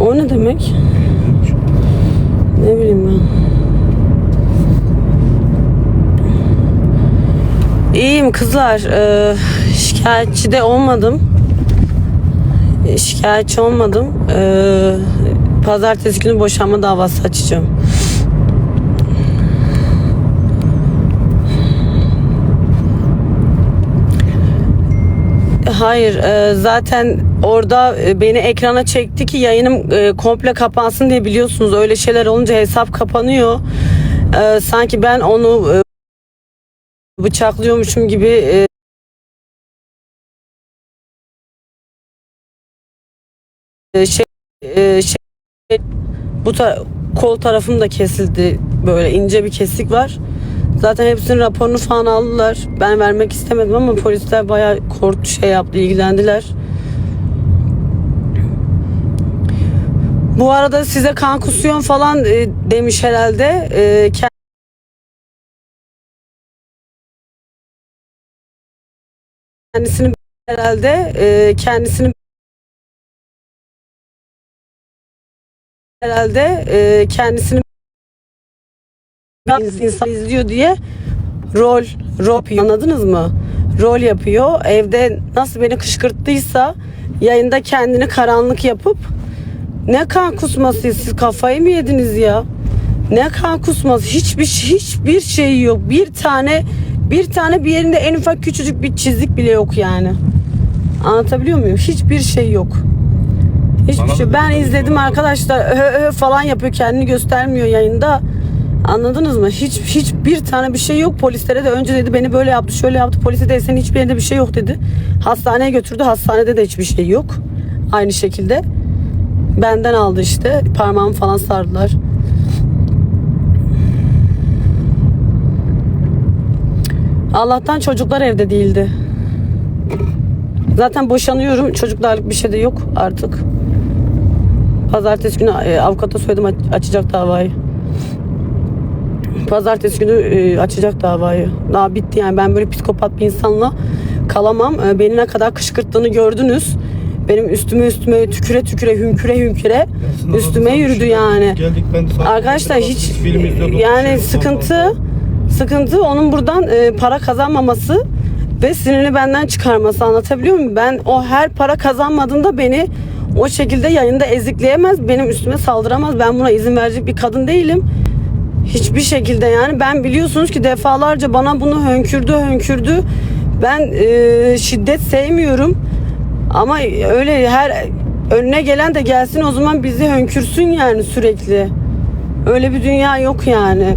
O ne demek? Ne bileyim ben. İyiyim kızlar. Ee, şikayetçi de olmadım. Şikayetçi olmadım. Ee, pazartesi günü boşanma davası açacağım. Hayır, e, zaten orada e, beni ekrana çekti ki yayınım e, komple kapansın diye biliyorsunuz. Öyle şeyler olunca hesap kapanıyor. E, sanki ben onu e, bıçaklıyormuşum gibi e, e, şey, e, şey bu ta- kol tarafım da kesildi. Böyle ince bir kesik var. Zaten hepsinin raporunu falan aldılar. Ben vermek istemedim ama polisler bayağı korktu şey yaptı, ilgilendiler. Bu arada size kan kusuyon falan e, demiş herhalde. E, kendisini herhalde e, kendisini herhalde e, kendisini insan izliyor diye rol rol yapıyor. anladınız mı? Rol yapıyor. Evde nasıl beni kışkırttıysa yayında kendini karanlık yapıp ne kan kusması siz kafayı mı yediniz ya? Ne kan kusması hiçbir hiçbir şey yok. Bir tane bir tane bir yerinde en ufak küçücük bir çizik bile yok yani. Anlatabiliyor muyum? Hiçbir şey yok. Hiçbir Bana şey. Ben dedi, izledim arkadaşlar. Ö, ö falan yapıyor. Kendini göstermiyor yayında. Anladınız mı? Hiç hiçbir tane bir şey yok. Polislere de önce dedi beni böyle yaptı, şöyle yaptı. Polise de senin hiçbir yerinde bir şey yok dedi. Hastaneye götürdü. Hastanede de hiçbir şey yok. Aynı şekilde. Benden aldı işte. Parmağımı falan sardılar. Allah'tan çocuklar evde değildi. Zaten boşanıyorum. Çocuklarlık bir şey de yok artık. Pazartesi günü e, avukata söyledim aç- açacak davayı. Pazartesi günü e, açacak davayı. Daha bitti yani ben böyle psikopat bir insanla kalamam. E, beni ne kadar kışkırttığını gördünüz. Benim üstüme üstüme tüküre tüküre hünküre Sınavda üstüme yürüdü şey yani. Geldik ben Arkadaşlar hiç yani şey, sıkıntı sıkıntı onun buradan e, para kazanmaması ve sinirini benden çıkarması anlatabiliyor muyum? Ben o her para kazanmadığında beni o şekilde yayında ezikleyemez, benim üstüme saldıramaz. Ben buna izin verecek bir kadın değilim. Hiçbir şekilde yani ben biliyorsunuz ki defalarca bana bunu hönkürdü hönkürdü. Ben e, şiddet sevmiyorum. Ama öyle her önüne gelen de gelsin o zaman bizi hönkürsün yani sürekli. Öyle bir dünya yok yani.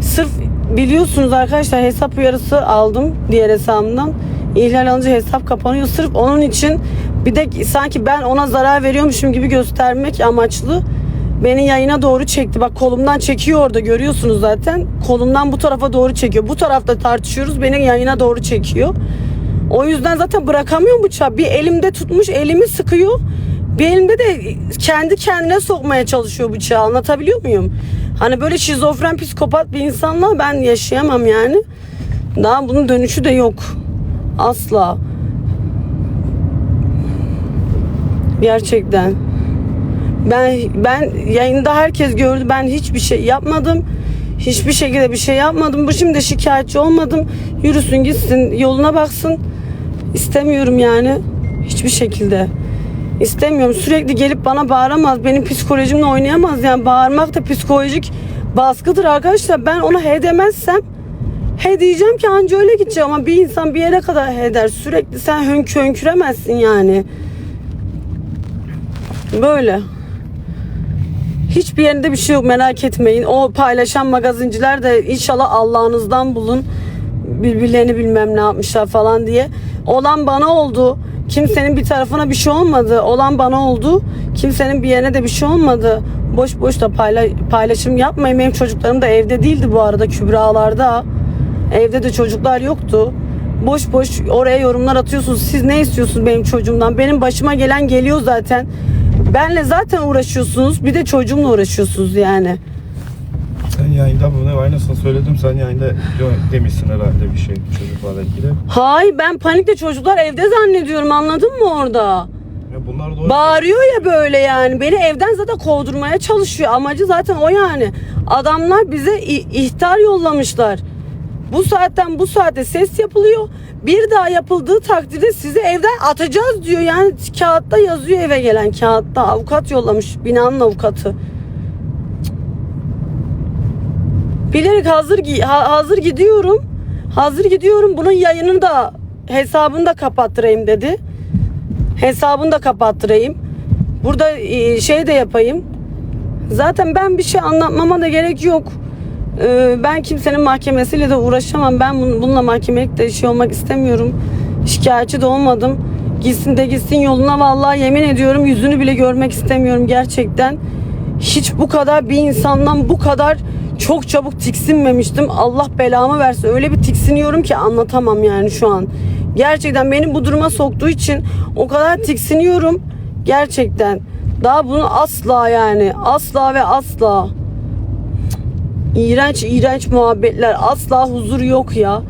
Sırf biliyorsunuz arkadaşlar hesap uyarısı aldım diğer hesabımdan. İhlal alınca hesap kapanıyor. Sırf onun için bir de sanki ben ona zarar veriyormuşum gibi göstermek amaçlı beni yayına doğru çekti. Bak kolumdan çekiyor orada görüyorsunuz zaten. Kolumdan bu tarafa doğru çekiyor. Bu tarafta tartışıyoruz. Beni yayına doğru çekiyor. O yüzden zaten bırakamıyorum bıçağı. Bir elimde tutmuş elimi sıkıyor. Bir elimde de kendi kendine sokmaya çalışıyor bıçağı. Anlatabiliyor muyum? Hani böyle şizofren psikopat bir insanla ben yaşayamam yani. Daha bunun dönüşü de yok. Asla. Gerçekten. Ben ben yayında herkes gördü. Ben hiçbir şey yapmadım. Hiçbir şekilde bir şey yapmadım. Bu şimdi şikayetçi olmadım. Yürüsün gitsin yoluna baksın. İstemiyorum yani. Hiçbir şekilde. İstemiyorum. Sürekli gelip bana bağıramaz. Benim psikolojimle oynayamaz. Yani bağırmak da psikolojik baskıdır arkadaşlar. Ben ona he demezsem he diyeceğim ki anca öyle gideceğim ama bir insan bir yere kadar he der. Sürekli sen hönkü hönküremezsin yani. Böyle. Hiçbir yerinde bir şey yok merak etmeyin. O paylaşan magazinciler de inşallah Allah'ınızdan bulun. Birbirlerini bilmem ne yapmışlar falan diye. Olan bana oldu. Kimsenin bir tarafına bir şey olmadı. Olan bana oldu. Kimsenin bir yerine de bir şey olmadı. Boş boş da payla- paylaşım yapmayın. Benim çocuklarım da evde değildi bu arada Kübra'larda. Evde de çocuklar yoktu. Boş boş oraya yorumlar atıyorsunuz. Siz ne istiyorsunuz benim çocuğumdan? Benim başıma gelen geliyor zaten. Benle zaten uğraşıyorsunuz. Bir de çocuğumla uğraşıyorsunuz yani. Sen yayında bunu aynısını söyledim. Sen yayında demişsin herhalde bir şey çocuklarla ilgili. Hay ben panikle çocuklar evde zannediyorum anladın mı orada? Ya bunlar doğru. Bağırıyor ya böyle yani. Beni evden zaten kovdurmaya çalışıyor. Amacı zaten o yani. Adamlar bize ihtar yollamışlar. Bu saatten bu saate ses yapılıyor. Bir daha yapıldığı takdirde sizi evden atacağız diyor. Yani kağıtta yazıyor eve gelen kağıtta. Avukat yollamış. Binanın avukatı. Bilerek hazır hazır gidiyorum. Hazır gidiyorum. Bunun yayınını da hesabını da kapattırayım dedi. Hesabını da kapattırayım. Burada şey de yapayım. Zaten ben bir şey anlatmama da gerek yok. Ee, Ben kimsenin mahkemesiyle de uğraşamam. Ben bun- bununla mahkemelikte şey olmak istemiyorum. Şikayetçi de olmadım. Gitsin de gitsin yoluna vallahi yemin ediyorum yüzünü bile görmek istemiyorum gerçekten. Hiç bu kadar bir insandan bu kadar çok çabuk tiksinmemiştim. Allah belamı versin. Öyle bir tiksiniyorum ki anlatamam yani şu an. Gerçekten beni bu duruma soktuğu için o kadar tiksiniyorum. Gerçekten. Daha bunu asla yani asla ve asla. İğrenç iğrenç muhabbetler. Asla huzur yok ya.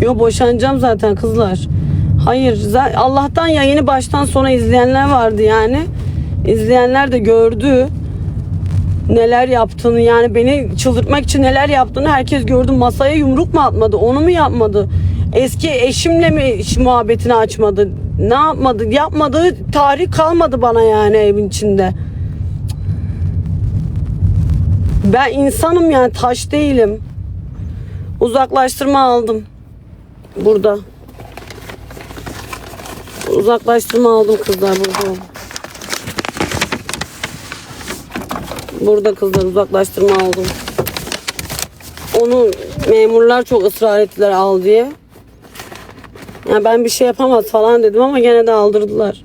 Yo boşanacağım zaten kızlar. Hayır Allah'tan yayını baştan sona izleyenler vardı yani. İzleyenler de gördü neler yaptığını yani beni çıldırtmak için neler yaptığını herkes gördü. Masaya yumruk mu atmadı onu mu yapmadı? Eski eşimle mi muhabbetini açmadı? Ne yapmadı? Yapmadığı tarih kalmadı bana yani evin içinde. Ben insanım yani taş değilim. Uzaklaştırma aldım. Burada. Uzaklaştırma aldım kızlar burada. Burada kızlar uzaklaştırma aldım. Onu memurlar çok ısrar ettiler al diye. Ya ben bir şey yapamaz falan dedim ama gene de aldırdılar.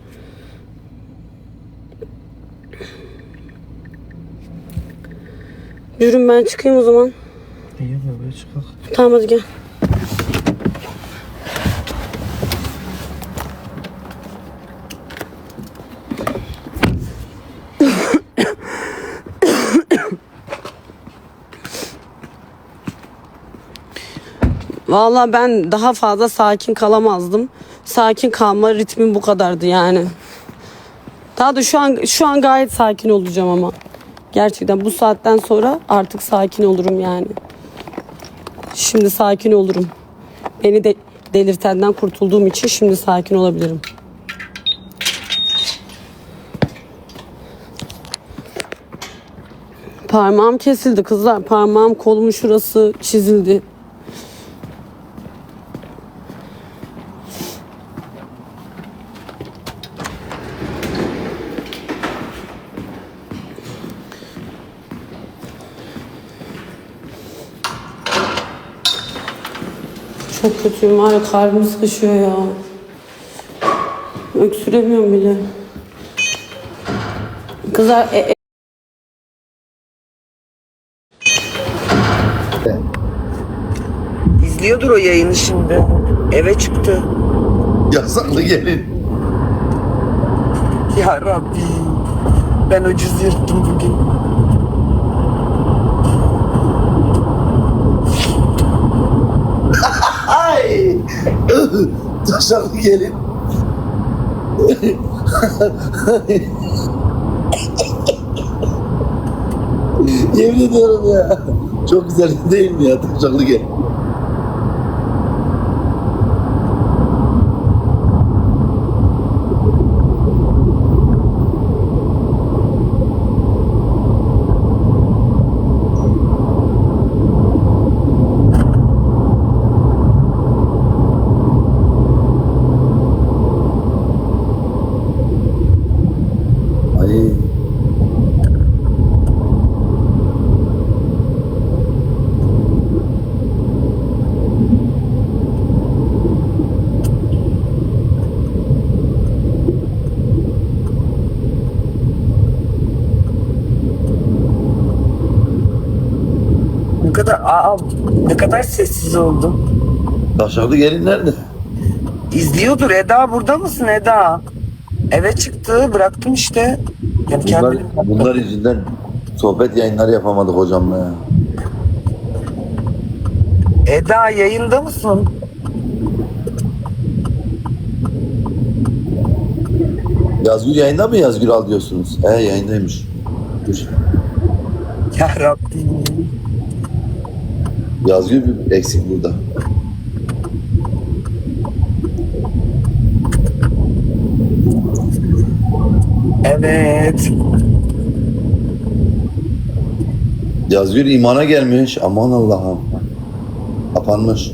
Yürün ben çıkayım o zaman. İyi bebeğe çıkak. Tamam hadi gel. Vallahi ben daha fazla sakin kalamazdım. Sakin kalma ritmim bu kadardı yani. Daha da şu an şu an gayet sakin olacağım ama. Gerçekten bu saatten sonra artık sakin olurum yani. Şimdi sakin olurum. Beni de delirtenden kurtulduğum için şimdi sakin olabilirim. Parmağım kesildi kızlar. Parmağım kolumun şurası çizildi. Çok kötüyüm var ya kalbim sıkışıyor ya. Öksüremiyorum bile. Kızlar e, e- İzliyordur o yayını şimdi. Eve çıktı. Yasaklı gelin. Ya Rabbi. Ben ucuz yırttım bugün. Ay! Yasaklı gelin. Yemin ediyorum ya. Çok güzel değil mi ya? Taşaklı gelin. Ay. Ne kadar aa, ne kadar sessiz oldum. Taşaklı gelin nerede? İzliyordur. Eda burada mısın Eda? Eve çıktı. Bıraktım işte. Yani Bunlar, kendim. bunlar yüzünden sohbet yayınları yapamadık hocamla ya. Eda yayında mısın? Yazgül yayında mı Yazgül al diyorsunuz? He yayındaymış. Dur. Ya Rabbim. Yazgül bir eksik burada. Evet. Yazgül imana gelmiş. Aman Allah'ım. Kapanmış.